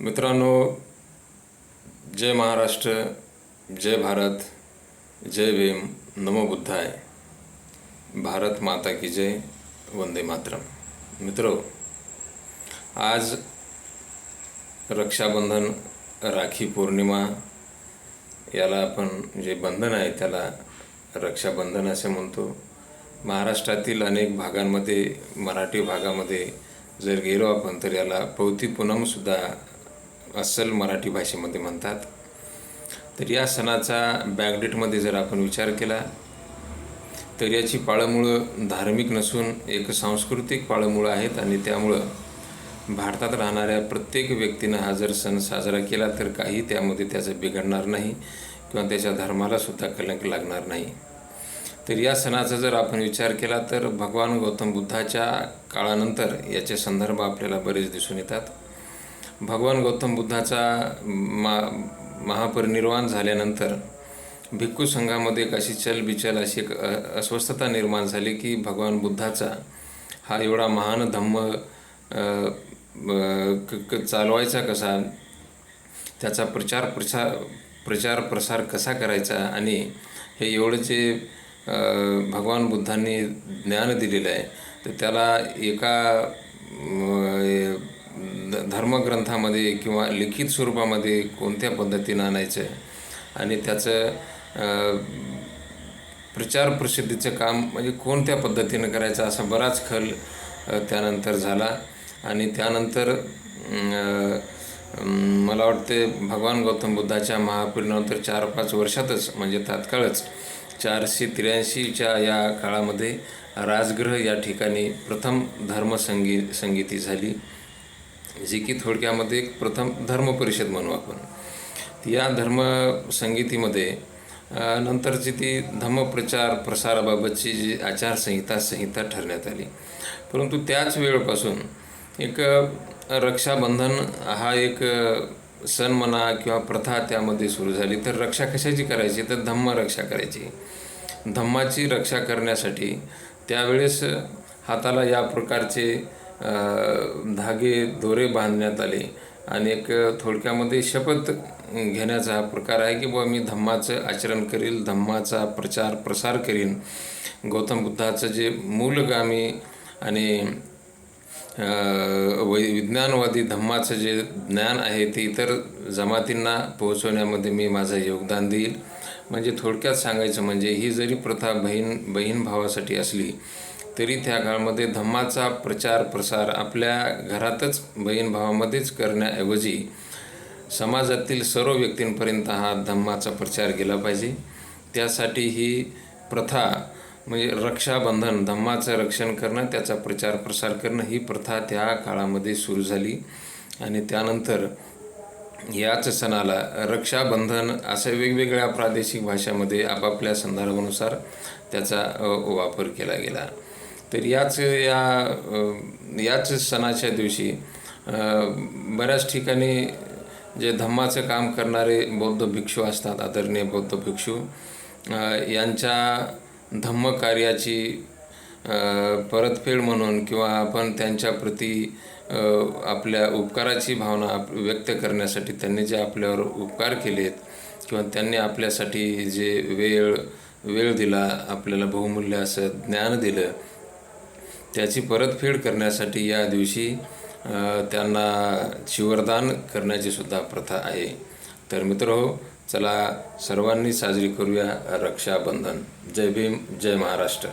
मित्रांनो जय महाराष्ट्र जय भारत जय भीम नमो बुद्धाय. भारत माता की जय वंदे मातरम. मित्रो आज रक्षाबंधन राखी पौर्णिमा याला आपण जे बंधन आहे त्याला रक्षाबंधन असे म्हणतो. महाराष्ट्रातील अनेक भागांमध्ये मराठी भागामध्ये जर गेलो आपण तर याला पौती पुनमसुद्धा अस्सल मराठी भाषेमध्ये म्हणतात. तर या सणाचा बॅकडेटमध्ये जर आपण विचार केला तर याची पाळंमुळं धार्मिक नसून एक सांस्कृतिक पाळंमुळं आहेत आणि त्यामुळं भारतात राहणाऱ्या प्रत्येक व्यक्तीनं हा जर सण साजरा केला तर काही त्यामध्ये त्याचं बिघडणार नाही किंवा त्याच्या धर्मालासुद्धा कलंक लागणार नाही. तर या सणाचा जर आपण विचार केला तर भगवान गौतम बुद्धाच्या काळानंतर याचे संदर्भ आपल्याला बरेच दिसून येतात. भगवान गौतम बुद्धाचा मा महापरिनिर्वाण झाल्यानंतर भिक्खू संघामध्ये एक अशी चलबिचल अशी एक अस्वस्थता निर्माण झाली की भगवान बुद्धाचा हा एवढा महान धम्म क- चालवायचा कसा? त्याचा प्रचार प्रसार प्रचार प्रसार कसा करायचा? आणि हे एवढं जे भगवान बुद्धांनी ज्ञान दिलेलं आहे तर त्याला एका धर्मग्रंथामध्ये किंवा लिखित स्वरूपामध्ये कोणत्या पद्धतीनं आणायचं आणि त्याचं प्रचार प्रसिद्धीचं काम म्हणजे कोणत्या पद्धतीनं करायचं असा बराच खल त्यानंतर झाला. आणि त्यानंतर मला वाटते भगवान गौतम बुद्धाच्या महापरिनिर्वाणानंतर चार पाच वर्षातच म्हणजे तात्काळच चारशे त्र्याऐंशीच्या या काळामध्ये राजगृह या ठिकाणी प्रथम धर्मसंगी संगीती झाली. जी की थोडक्यामध्ये एक प्रथम धर्मपरिषद म्हणू आपण. या धर्म संगीतीमध्ये नंतरची ती धम्मप्रचार प्रसाराबाबतची जी आचारसंहिता संहिता ठरण्यात आली. परंतु त्याच वेळपासून एक रक्षाबंधन हा एक सण म्हणा किंवा प्रथा त्यामध्ये सुरू झाली. तर रक्षा कशाची करायची? तर धम्म रक्षा करायची. धम्माची रक्षा करण्यासाठी त्यावेळेस हाताला या प्रकारचे धागे दोरे बांधण्यात आले. आणि एक थोडक्यामध्ये शपथ घेण्याचा हा प्रकार आहे की बुवा मी धम्माचं आचरण करील धम्माचा प्रचार प्रसार करीन. गौतम बुद्धाचं जे मूलगामी आणि वै विज्ञानवादी धम्माचं जे ज्ञान आहे ते इतर जमातींना पोहोचवण्यामध्ये मी माझं योगदान देईल. म्हणजे थोडक्यात सांगायचं म्हणजे ही जरी प्रथा बहीण बहीण भावासाठी असली तरी त्या काळामध्ये धम्माचा प्रचार प्रसार आपल्या घरातच बहीण भावामध्येच करण्याऐवजी समाजातील सर्व व्यक्तींपर्यंत हा धम्माचा प्रचार केला पाहिजे. त्यासाठी ही प्रथा म्हणजे रक्षाबंधन धम्माचं रक्षण करणं त्याचा प्रचार प्रसार करणं ही प्रथा त्या काळामध्ये सुरू झाली. आणि त्यानंतर याच सणाला रक्षाबंधन असं वेगवेगळ्या प्रादेशिक भाषामध्ये आपापल्या संदर्भानुसार त्याचा वापर केला गेला. तर याच या याच सणाच्या दिवशी बऱ्याच ठिकाणी जे धम्माचं काम करणारे बौद्ध भिक्षू असतात आदरणीय बौद्ध भिक्षू यांच्या धम्म कार्याची परतफेड म्हणून किंवा आपण त्यांच्याप्रती आपल्या उपकाराची भावना व्यक्त करण्यासाठी त्यांनी जे आपल्यावर उपकार केलेत किंवा त्यांनी आपल्यासाठी जे वेळ वेळ दिला आपल्याला बहुमूल्य असं ज्ञान दिलं त्याची परतफेड करण्यासाठी या दिवशी त्यांना शिवरदान करण्याची सुद्धा प्रथा आहे. तर मित्र हो चला सर्वांनी साजरी करूया रक्षाबंधन. जय भीम जय महाराष्ट्र.